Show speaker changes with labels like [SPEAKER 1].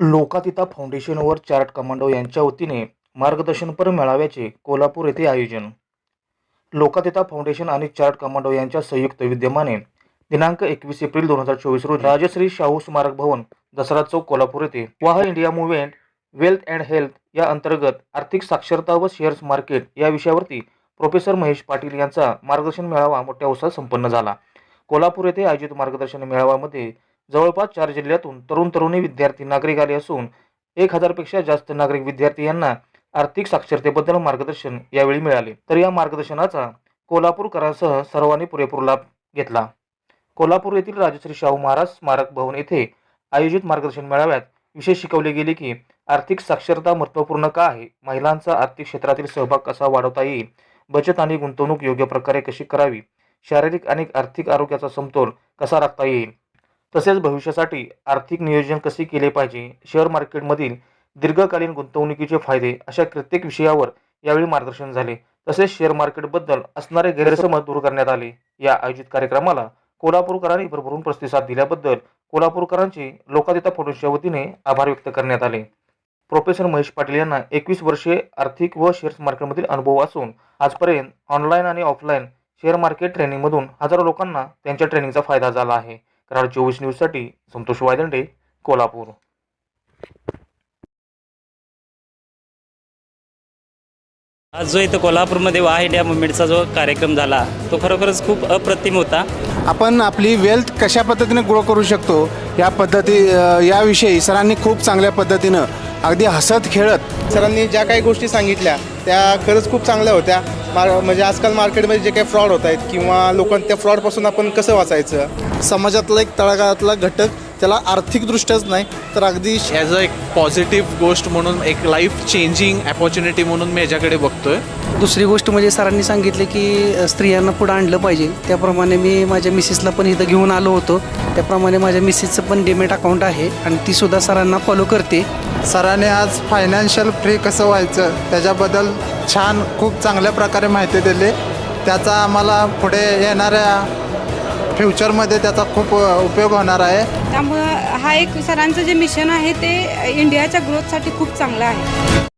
[SPEAKER 1] लोकातिता फाउंडेशनवर chart commando यांच्या वतीने मार्गदर्शनपर मेळाव्याचे कोल्हापूर येथे आयोजन. लोकातिता फाउंडेशन आणि चार्ट कमांडो यांच्या संयुक्त विद्यमाने दिनांक एकवीस एप्रिल दोन हजार चोवीस रोजी राजश्री शाहू स्मारक भवन दसरा चौक कोल्हापूर येथे वाह India movement wealth and health या अंतर्गत आर्थिक साक्षरता व शेअर्स मार्केट या विषयावरती प्रोफेसर महेश पाटील यांचा मार्गदर्शन मेळावा मोठ्या उत्साहात संपन्न झाला. कोल्हापूर येथे आयोजित मार्गदर्शन मेळाव्यामध्ये जवळपास चार जिल्ह्यातून तरुण तरुणी विद्यार्थी नागरिक आले असून एक हजारपेक्षा जास्त नागरिक विद्यार्थी यांना आर्थिक साक्षरतेबद्दल मार्गदर्शन यावेळी मिळाले. तर या मार्गदर्शनाचा कोल्हापूरकरांसह सर्वांनी पुरेपूर लाभ घेतला. कोल्हापूर येथील राजश्री शाहू महाराज स्मारक भवन येथे आयोजित मार्गदर्शन मेळाव्यात विशेष शिकवले गेले की आर्थिक साक्षरता महत्त्वपूर्ण का आहे? महिलांचा आर्थिक क्षेत्रातील सहभाग कसा वाढवता येईल? बचत आणि गुंतवणूक योग्य प्रकारे कशी करावी? शारीरिक आणि आर्थिक आरोग्याचा समतोल कसा राखता येईल? तसेच भविष्यासाठी आर्थिक नियोजन कसे केले पाहिजे? शेअर मार्केटमधील दीर्घकालीन गुंतवणुकीचे फायदे अशा प्रत्येक विषयावर यावेळी मार्गदर्शन झाले. तसेच शेअर मार्केटबद्दल असणारे गैरसमज दूर करण्यात आले. या आयोजित कार्यक्रमाला कोल्हापूरकरांनी भरभरून प्रतिसाद दिल्याबद्दल कोल्हापूरकरांचे लोकादिता फाउंडेशनच्या वतीने आभार व्यक्त करण्यात आले. प्रोफेसर महेश पाटील यांना एकवीस वर्षे आर्थिक व शेअर्स मार्केटमधील अनुभव असून आजपर्यंत ऑनलाईन आणि ऑफलाईन शेअर मार्केट ट्रेनिंगमधून हजारो लोकांना त्यांच्या ट्रेनिंगचा फायदा झाला आहे. कराड चोवीस न्यूजसाठी संतोष वायदंडे कोल्हापूर.
[SPEAKER 2] आज जो इथं कोल्हापूरमध्ये वाह इंडिया मुवमेंटचा जो कार्यक्रम झाला तो खरोखरच खूप अप्रतिम होता.
[SPEAKER 3] आपण आपली वेल्थ कशा पद्धतीने ग्रो करू शकतो या पद्धती याविषयी सरांनी खूप चांगल्या पद्धतीनं अगदी हसत खेळत
[SPEAKER 4] सरांनी ज्या काही गोष्टी सांगितल्या त्या खरंच खूप चांगल्या होत्या. मार म्हणजे आजकाल मार्केटमध्ये जे काही फ्रॉड होत आहेत किंवा लोक त्या फ्रॉडपासून आपण कसं वाचायचं?
[SPEAKER 5] समाजातला एक तळागाळातला घटक त्याला आर्थिकदृष्ट्याच नाही तर अगदी
[SPEAKER 6] ॲज अ एक पॉझिटिव्ह गोष्ट म्हणून एक लाईफ चेंजिंग अपॉर्च्युनिटी म्हणून मी याच्याकडे बघतोय.
[SPEAKER 7] दुसरी गोष्ट म्हणजे सरांनी सांगितले की स्त्रियांना पुढं आणलं पाहिजे. त्याप्रमाणे मी माझ्या मिसेसला पण इथं घेऊन आलो होतो. त्याप्रमाणे माझ्या मिसेसचं पण डिमेट अकाउंट आहे आणि ती सुद्धा सरांना फॉलो करते.
[SPEAKER 3] सरांनी आज फायनान्शियल फ्री कसं व्हायचं त्याच्याबद्दल छान खूप चांगल्या प्रकारे माहिती दिली. त्याचा आम्हाला पुढे येणाऱ्या फ्युचरमध्ये त्याचा खूप उपयोग होणार आहे.
[SPEAKER 8] त्यामुळं हा एक सरांचं जे मिशन आहे ते इंडियाच्या ग्रोथसाठी खूप चांगलं आहे.